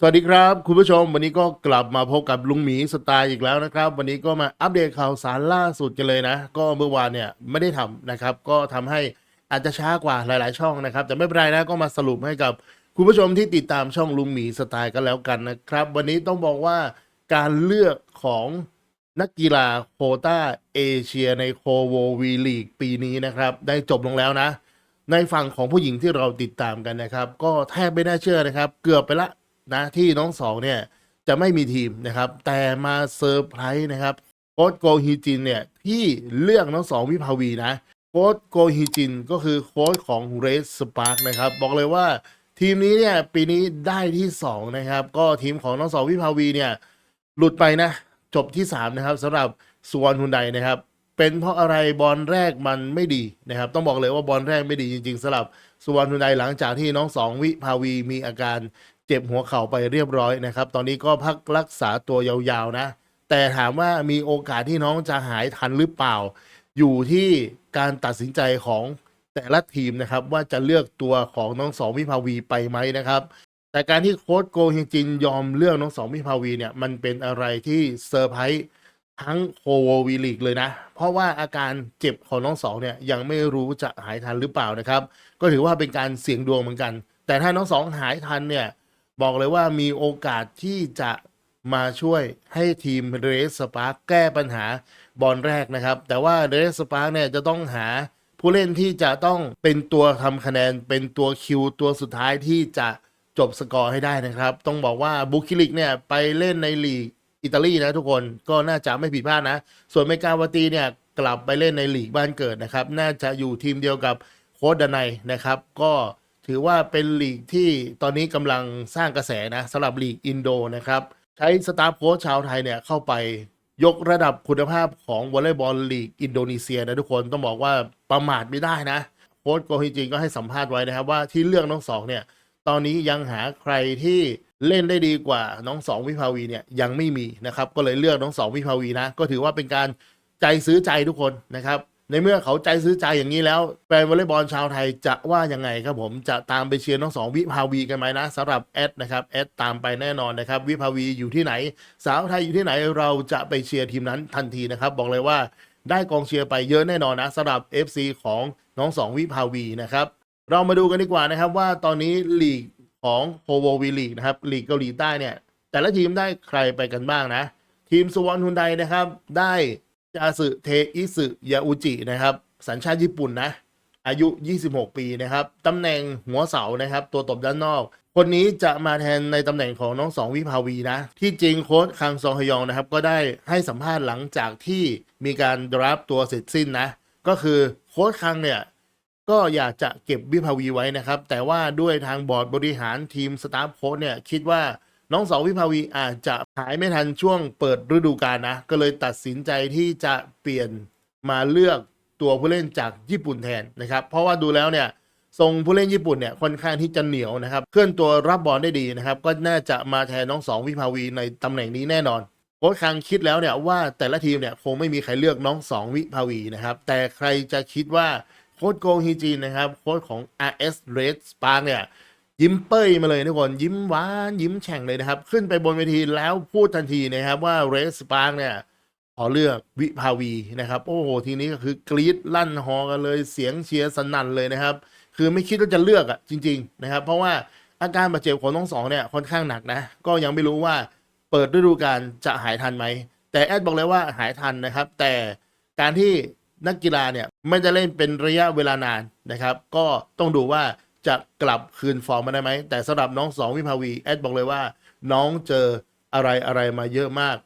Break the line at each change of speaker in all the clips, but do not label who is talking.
สวัสดีครับคุณผู้ชมวันนี้ก็กลับมาพบกับลุงหมีสไตล์อีกแล้วนะครับ วันนี้ก็มาอัปเดตข่าวสารล่าสุดกันเลยนะ ก็เมื่อวานเนี่ยไม่ได้ทำนะครับ ก็ทำให้อาจจะช้ากว่าหลาย ๆ ช่องนะครับ แต่ไม่เป็นไรนะก็มาสรุปให้กับคุณผู้ชมที่ติดตามช่องลุงหมีสไตล์กันแล้วกันนะครับ วันนี้ต้องบอกว่าการเลือกของนักกีฬาโคต้าเอเชียในโคโววีลีกปีนี้นะครับ ได้จบลงแล้วนะ ในฝั่งของผู้หญิงที่เราติดตามกันนะครับ ก็แทบไม่น่าเชื่อนะครับ เกือบไปละ นะที่น้องสองเนี่ยจะไม่มีทีมนะครับ แต่มาเซอร์ไพรส์นะครับโค้ชโกฮิจินเนี่ยที่เลือกน้องสองวิภาวีนะโค้ชโกฮิจินก็คือโค้ชของเรสสปาร์กนะครับบอกเลยว่าทีมนี้เนี่ยปีนี้ได้ที่2นะครับก็ทีมของน้องสองวิภาวีเนี่ยหลุดไปนะจบที่3นะครับสำหรับสุวรรณฮุนไดนะครับเป็นเพราะอะไรบอลแรกมันไม่ดีนะครับต้องบอกเลยว่าบอลแรกไม่ดีจริงๆสำหรับสุวรรณฮุนไดหลังจากที่น้องสองวิภาวีมีอาการ เจ็บหัวเข่าไปเรียบร้อยนะครับ ตอนนี้ก็พักรักษาตัวยาวๆนะ แต่ถามว่ามีโอกาสที่น้องจะหายทันหรือเปล่า อยู่ที่การตัดสินใจของแต่ละทีมนะครับ ว่าจะเลือกตัวของน้องสองวิภาวีไปไหมนะครับ แต่การที่โค้ชโกฮิจินยอมเลือกน้องสองวิภาวีเนี่ยมันเป็นอะไรที่เซอร์ไพรส์ทั้งโคโววีลีกเลยนะ เพราะว่าอาการเจ็บของน้องสองเนี่ยยังไม่รู้จะหายทันหรือเปล่านะครับ ก็ถือว่าเป็นการเสี่ยงดวงเหมือนกัน แต่ถ้าน้องสองหายทันเนี่ย บอกเลยว่ามีโอกาสที่จะมาช่วยให้ทีมเรสสปาร์กแก้ปัญหาบอลแรกนะครับ แต่ว่าเรสสปาร์กเนี่ยจะต้องหาผู้เล่นที่จะต้องเป็นตัวทำคะแนน เป็นตัวคิวตัวสุดท้ายที่จะจบสกอร์ให้ได้นะครับ ต้องบอกว่าบุคิลิกเนี่ยไปเล่นในลีกอิตาลีนะทุกคนก็น่าจะไม่ผิดพลาดนะ ส่วนเมกาวตีเนี่ยกลับไปเล่นในลีกบ้านเกิดนะครับ น่าจะอยู่ทีมเดียวกับโค้ดดนัยนะครับ ก็ ถือว่าเป็นลีกที่ตอนนี้กำลังสร้างกระแสนะสำหรับลีกอินโดนะครับ ใช้สตาฟโค้ชชาวไทยเนี่ยเข้าไปยกระดับคุณภาพของวอลเลย์บอลลีกอินโดนีเซียนะทุกคนต้องบอกว่าประมาทไม่ได้นะโค้ชโกฮิจินก็ให้สัมภาษณ์ไว้นะครับว่าที่เลือกน้องสองเนี่ยตอนนี้ยังหาใครที่เล่นได้ดีกว่าน้องสองวิภาวีเนี่ยยังไม่มีนะครับก็เลยเลือกน้องสองวิภาวีนะก็ถือว่าเป็นการใจซื้อใจทุกคนนะครับ ในเมื่อเขาใจซื้อใจอย่างนี้แล้วแฟนวอลเลย์บอลชาวไทยจะว่ายังไงครับผมจะตามไปเชียร์น้องสองวิภาวีกันไหมนะสำหรับแอดนะครับแอดตามไปแน่นอนนะครับ วิภาวีอยู่ที่ไหน สาวไทยอยู่ที่ไหนเราจะไปเชียร์ทีมนั้นทันทีนะครับ บอกเลยว่าได้กองเชียร์ไปเยอะแน่นอนนะสำหรับ FC ของน้องสองวิภาวีนะครับเรามาดูกันดีกว่านะครับว่าตอนนี้ลีกของโฮโววีลีกนะครับลีกเกาหลีใต้เนี่ยแต่ละทีมได้ใครไปกันบ้างนะ ทีมสุวรรณฮุนไดนะครับได้ จาสึเทอิสึยาอุจินะครับ สัญชาติญี่ปุ่นนะ อายุ 26 ปีนะครับตำแหน่งหัวเสานะครับ ตัวตบด้านนอก คนนี้จะมาแทนในตำแหน่งของน้องสองวิภาวีนะ ที่จริงโค้ชคังซองฮยองนะครับ ก็ได้ให้สัมภาษณ์หลังจากที่มีการดรับตัวเสร็จสิ้นนะ ก็คือโค้ชคังเนี่ยก็อยากจะเก็บวิภาวีไว้นะครับ แต่ว่าด้วยทางบอร์ดบริหารทีมสตาฟโค้ชเนี่ยคิดว่า น้องสองวิภาวีอาจจะหายไม่ทันช่วงเปิดฤดูกาลนะ ก็เลยตัดสินใจที่จะเปลี่ยนมาเลือกตัวผู้เล่นจากญี่ปุ่นแทนนะครับ เพราะว่าดูแล้วเนี่ยทรงผู้เล่นญี่ปุ่นเนี่ยค่อนข้างที่จะเหนียวนะครับ เคลื่อนตัวรับบอลได้ดีนะครับ ก็น่าจะมาแทนน้องสองวิภาวีในตำแหน่งนี้แน่นอนโค้ชคังคิดแล้วเนี่ยว่าแต่ละทีมเนี่ยคงไม่มีใครเลือกน้องสองวิภาวีนะครับ แต่ใครจะคิดว่าโค้ชโกงฮีจีนนะครับโค้ชของ RS Red Spark เนี่ย ยิ้มเป้ยมาเลยทุกคนยิ้มหวานยิ้มแฉ่งเลยนะครับ ขึ้นไปบนเวทีแล้วพูดทันทีนะครับว่า Red Spark เนี่ยขอเลือกวิภาวีนะครับ โอ้โหทีนี้ก็คือกรี๊ดลั่นฮอกันเลยเสียงเชียร์สนั่นเลยนะครับ คือไม่คิดว่าจะเลือกอะจริง ๆ นะครับ เพราะว่าอาการบาดเจ็บของน้องสองเนี่ยค่อนข้างหนักนะ ก็ยังไม่รู้ว่าเปิดฤดูกาลจะหายทันไหม แต่แอดบอกเลยว่าหายทันนะครับ แต่การที่นักกีฬาเนี่ยไม่จะเล่นเป็นระยะเวลานานนะครับ ก็ต้องดูว่า จะกลับคืนฟอร์มมาได้ไหม แต่สำหรับน้องสองวิภาวี แอดบอกเลยว่า น้องเจออะไรอะไรมาเยอะมาก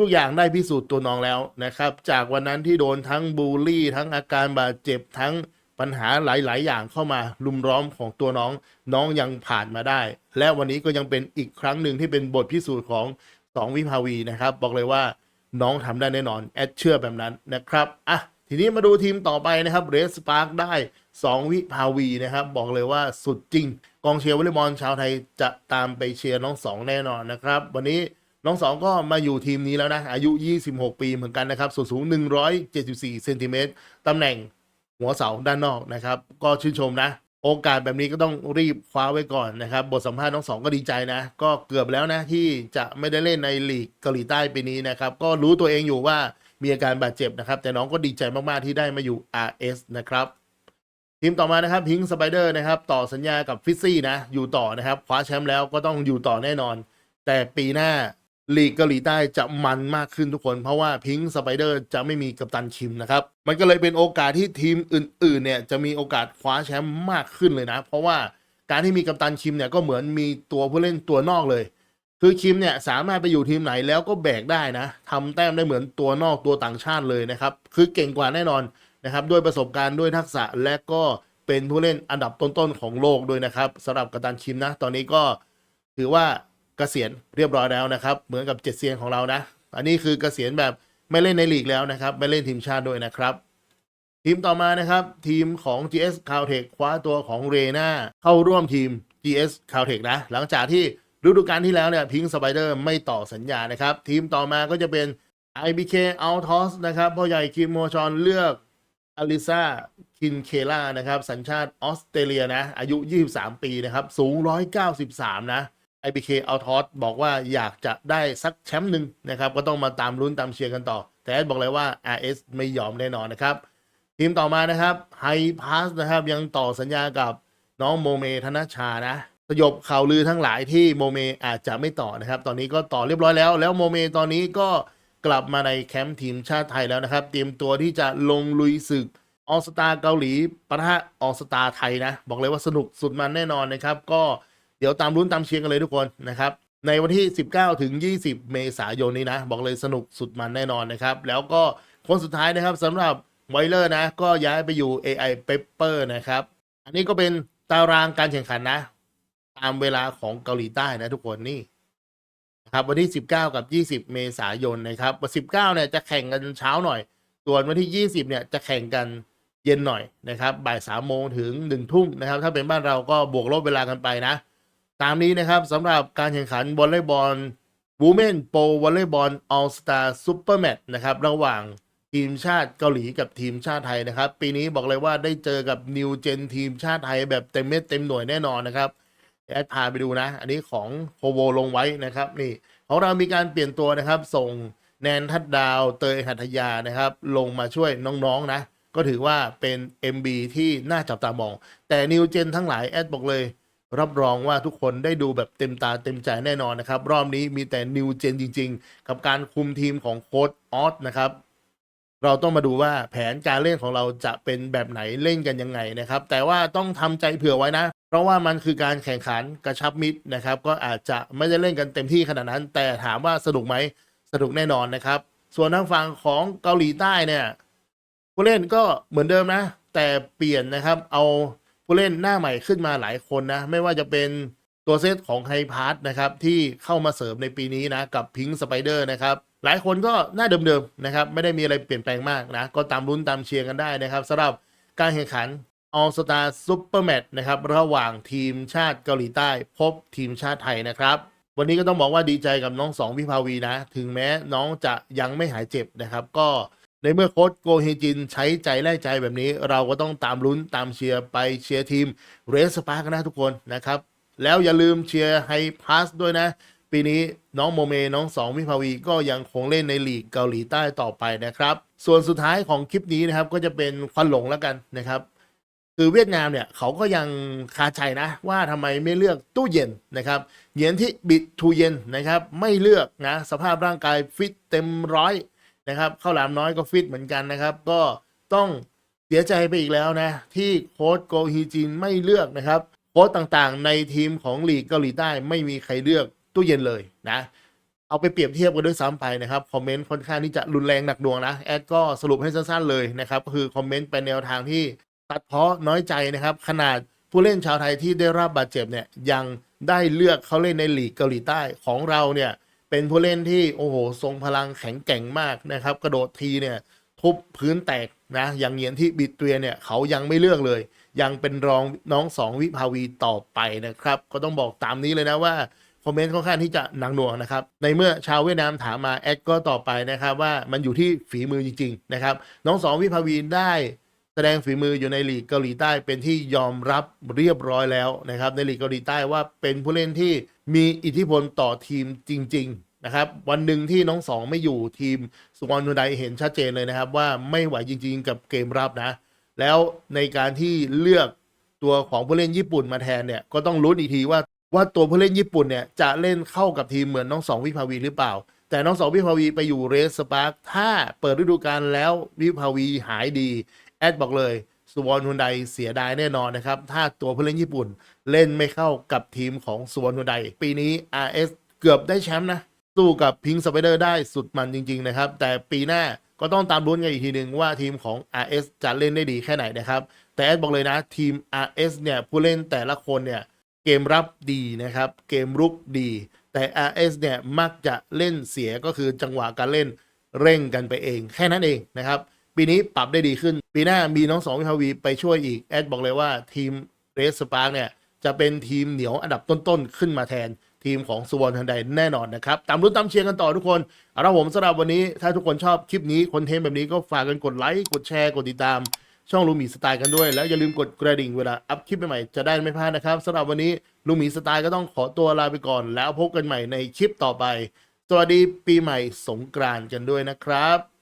ทุกๆอย่างได้พิสูจน์ตัวน้องแล้วนะครับ จากวันนั้นที่โดนทั้งบูลลี่ ทั้งอาการบาดเจ็บทั้งปัญหาหลาย ๆ อย่างเข้ามาลุมล้อมของตัวน้อง น้องยังผ่านมาได้ และวันนี้ก็ยังเป็นอีกครั้งหนึ่งที่เป็นบทพิสูจน์ของสองวิภาวีนะครับ บอกเลยว่าน้องทำได้แน่นอน แอดเชื่อแบบนั้นนะครับอะ ทีนี้มาดูทีมต่อไปนะครับเรสปาร์กได้ 2 วิภาวีนะครับ บอกเลยว่าสุดจริง กองเชียร์วอลเลย์บอลชาวไทยจะตามไปเชียร์น้องสองแน่นอนนะครับ วันนี้น้องสองก็มาอยู่ทีมนี้แล้วนะ อายุ 26 ปีเหมือนกันนะครับส่วนสูง 174เซนติเมตรตำแหน่งหัวเสาด้านนอกนะครับ ก็ชื่นชมนะ โอกาสแบบนี้ก็ต้องรีบคว้าไว้ก่อนนะครับ บทสัมภาษณ์น้องสองก็ดีใจนะ ก็เกือบแล้วนะที่จะไม่ได้เล่นในลีกเกาหลีใต้ปีนี้นะครับ ก็รู้ตัวเองอยู่ว่า มีอาการบาดเจ็บนะครับ แต่น้องก็ดีใจมาก ๆ ที่ได้มาอยู่ RS นะครับทีมต่อมานะครับพิงค์สไปเดอร์นะครับ ต่อสัญญากับฟิซซี่นะ อยู่ต่อนะครับ คว้าแชมป์แล้วก็ต้องอยู่ต่อแน่นอน แต่ปีหน้าลีกเกาหลีใต้จะมันมากขึ้นทุกคน เพราะว่าพิงค์สไปเดอร์จะไม่มีกัปตันคิมนะครับ มันก็เลยเป็นโอกาสที่ทีมอื่น ๆ เนี่ย จะมีโอกาสคว้าแชมป์มากขึ้นเลยนะ เพราะว่าการที่มีกัปตันคิมเนี่ยก็เหมือนมีตัวผู้เล่นตัวนอกเลย คือคิมเนี่ยสามารถไปอยู่ทีมไหนแล้วก็แบกได้นะทำแต้มได้เหมือนตัวนอกตัวต่างชาติเลยนะครับ คือเก่งกว่าแน่นอนนะครับด้วยประสบการณ์ด้วยทักษะและก็เป็นผู้เล่นอันดับต้นๆของโลกด้วยนะครับสำหรับกัปตันคิมนะ ตอนนี้ก็ถือว่าเกษียณเรียบร้อยแล้วนะครับ เหมือนกับเจ็ดเซียนของเรานะ อันนี้คือเกษียณแบบไม่เล่นในลีกแล้วนะครับ ไม่เล่นทีมชาติด้วยนะครับ ทีมต่อมานะครับ ทีมของ GS Caltech คว้าตัวของเรนาเข้าร่วมทีม GS Caltech นะ หลังจากที่ ฤดูกาลที่แล้วเนี่ยพิงสไปเดอร์ไม่ต่อสัญญานะครับ ทีมต่อมาก็จะเป็น IBK Altos นะครับพ่อใหญ่คิมโมชอนเลือกอลิซาคินเคล่านะครับ สัญชาติออสเตรเลียนะ อายุ 23 ปีนะครับ สูง 193 นะ IBK Altos บอกว่าอยากจะได้สักแชมป์หนึ่งนะครับ ก็ต้องมาตามลุ้นตามเชียร์กันต่อ แต่แอดบอกเลยว่า RS ไม่ยอมแน่นอนนะครับ ทีมต่อมานะครับไฮพาสนะครับยังต่อสัญญากับน้องโมเมธนชานะ สยบข่าวลือทั้งหลายที่โมเมอาจจะไม่ต่อนะครับ ตอนนี้ก็ต่อเรียบร้อยแล้ว แล้วโมเมตอนนี้ก็กลับมาในแคมป์ทีมชาติไทยแล้วนะครับ เตรียมตัวที่จะลงลุยศึกออสตาเกาหลีปะทะออสตาไทยนะ บอกเลยว่าสนุกสุดมันแน่นอนนะครับ ก็เดี๋ยวตามลุ้นตามเชียร์กันเลยทุกคนนะครับ ในวันที่ 19 ถึง 20 เมษายนนี้นะ บอกเลยสนุกสุดมันแน่นอนนะครับ แล้วก็คนสุดท้ายนะครับสำหรับไวเลอร์นะ ก็ย้ายไปอยู่ AI Pepper นะครับ อันนี้ก็เป็นตารางการแข่งขันนะ ตามเวลาของเกาหลีใต้นะทุกคนนี่นะครับวันที่ 19 กับ 20 เมษายนนะครับวัน19เนี่ยจะแข่งกันเช้าหน่อย ส่วนวันที่ 20 เนี่ยจะแข่งกันเย็นหน่อยนะครับ บ่าย3โมงถึง1ทุ่มนะครับ ถ้าเป็นบ้านเราก็บวกลบเวลากันไปนะ ตามนี้นะครับสำหรับการแข่งขันวอลเลย์บอลวูแมนโปรวอลเลย์บอลออลสตาร์ซูเปอร์แมตช์นะครับ ระหว่างทีมชาติเกาหลีกับทีมชาติไทยนะครับ ปีนี้บอกเลยว่าได้เจอกับนิวเจนทีมชาติไทยแบบเต็มเม็ดเต็มหน่วยแน่นอนนะครับ แอดพาไปดูนะ อันนี้ของโคโวลงไว้นะครับ นี่ของเรามีการเปลี่ยนตัวนะครับ ส่งแนนทัดดาวเตยหัตยานะครับ ลงมาช่วยน้องๆนะ ก็ถือว่าเป็น MB ที่น่าจับตามอง แต่นิวเจนทั้งหลายแอดบอกเลย รับรองว่าทุกคนได้ดูแบบเต็มตาเต็มใจแน่นอนนะครับ รอบนี้มีแต่นิวเจนจริง ๆ กับการคุมทีมของโค้ดออสนะครับเราต้องมาดูว่าแผนการเล่นของเราจะเป็นแบบไหนเล่นกันยังไงนะครับ แต่ว่าต้องทำใจเผื่อไว้นะ ราะว่ามันคือการแข่งขันกระชับมิตรนะครับ ก็อาจจะไม่ได้เล่นกันเต็มที่ขนาดนั้น แต่ถามว่าสนุกไหมสนุกแน่นอนนะครับ ส่วนทางฝั่งของเกาหลีใต้เนี่ย ผู้เล่นก็เหมือนเดิมนะ แต่เปลี่ยนนะครับ เอาผู้เล่นหน้าใหม่ขึ้นมาหลายคนนะ ไม่ว่าจะเป็นตัวเซตของไฮพาร์ทนะครับ ที่เข้ามาเสริมในปีนี้นะ กับพิงค์สไปเดอร์นะครับ หลายคนก็หน้าเดิมๆนะครับ ไม่ได้มีอะไรเปลี่ยนแปลงมากนะ ก็ตามลุ้นตามเชียร์กันได้นะครับสำหรับการแข่งขัน All Star Super Match นะครับ ระหว่างทีมชาติเกาหลีใต้ พบทีมชาติไทยนะครับ วันนี้ก็ต้องบอกว่าดีใจกับน้องสองวิภาวีนะ ถึงแม้น้องจะยังไม่หายเจ็บนะครับ ก็ในเมื่อโค้ชโกเฮจินใช้ใจแลกใจแบบนี้ เราก็ต้องตามลุ้นตามเชียร์ไปเชียร์ทีมเรสปาร์กนะทุกคนนะครับ แล้วอย่าลืมเชียร์ไฮพาสด้วยนะ ปีนี้น้องโมเม น้องสองวิภาวีก็ยังคงเล่นในลีกเกาหลีใต้ต่อไปนะครับ ส่วนสุดท้ายของคลิปนี้นะครับก็จะเป็นควันหลงแล้วกันนะครับ คือเวียดนามเนี่ยเขาก็ยังคาใจนะว่าทำไมไม่เลือกตู้เย็นนะครับเหยียนที่บิดทูเย็นนะครับไม่เลือกนะสภาพร่างกายฟิตเต็มร้อยนะครับข้าวหลามน้อยก็ฟิตเหมือนกันนะครับ ก็ต้องเสียใจไปอีกแล้วนะที่โค้ชโกฮีจินไม่เลือกนะครับโค้ชต่างๆ ในทีมของลีกเกาหลีใต้ไม่มีใครเลือกตู้เย็นเลยนะเอาไปเปรียบเทียบกันด้วยซ้ำไปนะครับคอมเมนต์ค่อนข้างที่จะรุนแรงหนักหน่วงนะแอดก็สรุปให้สั้นๆเลยนะครับก็คือคอมเมนต์ไปแนวทางที่ ตัดเพาะน้อยใจนะครับ ขนาดผู้เล่นชาวไทยที่ได้รับบาดเจ็บเนี่ยยังได้เลือกเขาเล่นในลีกเกาหลีใต้ของเราเนี่ยเป็นผู้เล่นที่โอ้โหทรงพลังแข็งแกร่งมากนะครับ กระโดดทีเนี่ยทุบพื้นแตกนะอย่างเหยียนที่บิดเตียเนี่ยเขายังไม่เลือกเลย ยังเป็นรองน้องสองวิภาวีต่อไปนะครับ ก็ต้องบอกตามนี้เลยนะว่าคอมเมนต์ค่อนข้างที่จะหนักหน่วงนะครับ ในเมื่อชาวเวียดนามถามมาแอดก็ตอบไปนะครับว่ามันอยู่ที่ฝีมือจริงๆนะครับ น้องสองวิภาวีได้ แสดงฝีมืออยู่ในลีกเกาหลีใต้เป็นที่ยอมรับเรียบร้อยแล้วนะครับ ในลีกเกาหลีใต้ว่าเป็นผู้เล่นที่มีอิทธิพลต่อทีมจริง ๆ นะครับ วันหนึ่งที่น้องสองไม่อยู่ทีมสุวรรณไดเห็นชัดเจนเลยนะครับ ว่าไม่ไหวจริง ๆ กับเกมรับนะ แล้วในการที่เลือกตัวของผู้เล่นญี่ปุ่นมาแทนเนี่ยก็ต้องลุ้นอีกทีว่าว่าตัวผู้เล่นญี่ปุ่นเนี่ยจะเล่นเข้ากับทีมเหมือนน้องสองวิภาวีหรือเปล่า แต่น้องสองวิภาวีไปอยู่เรสสปาร์คถ้าเปิดฤดูกาลแล้ววิภาวีหายดี แอดบอกเลยสุวรรณฮุนไดเสียดายแน่นอนนะครับ ถ้าตัวผู้เล่นญี่ปุ่นเล่นไม่เข้ากับทีมของสุวรรณฮุนไดปีนี้ RS เกือบได้แชมป์นะสู้กับพิงสไปเดอร์ได้สุดมันจริง ๆ นะครับ แต่ปีหน้าก็ต้องตามลุ้นกันอีกทีหนึ่งว่าทีมของ RS จะเล่นได้ดีแค่ไหนนะครับ แต่แอดบอกเลยนะทีม RS เนี่ยผู้เล่นแต่ละคนเนี่ยเกมรับดีนะครับ เกมรุกดี แต่ RS เนี่ยมักจะเล่นเสียก็คือจังหวะการเล่นเร่งกันไปเอง แค่นั้นเองนะครับ ปีนี้ปรับได้ดีขึ้น ปีหน้ามีน้องสองวิภาวีไปช่วยอีก แอดบอกเลยว่าทีมเรสสปาร์กเนี่ย จะเป็นทีมเหนียวอันดับต้นๆ ขึ้นมาแทนทีมของสุวรรณทันใดแน่นอนนะครับ ตามรุ่นตามเชียร์กันต่อทุกคน เอาละผมสำหรับวันนี้ถ้าทุกคนชอบคลิปนี้คอนเทนต์แบบนี้ก็ฝากกันกดไลค์กดแชร์กดติดตาม ช่องลูมีสไตล์กันด้วย แล้วอย่าลืมกดกระดิ่งเวลาอัพคลิปใหม่ๆจะได้ไม่พลาดนะครับสำหรับวันนี้ลูมีสไตล์ก็ต้องขอตัวลาไปก่อน แล้วพบกันใหม่ในคลิปต่อไป สวัสดีปีใหม่สงกรานต์กันด้วยนะครับ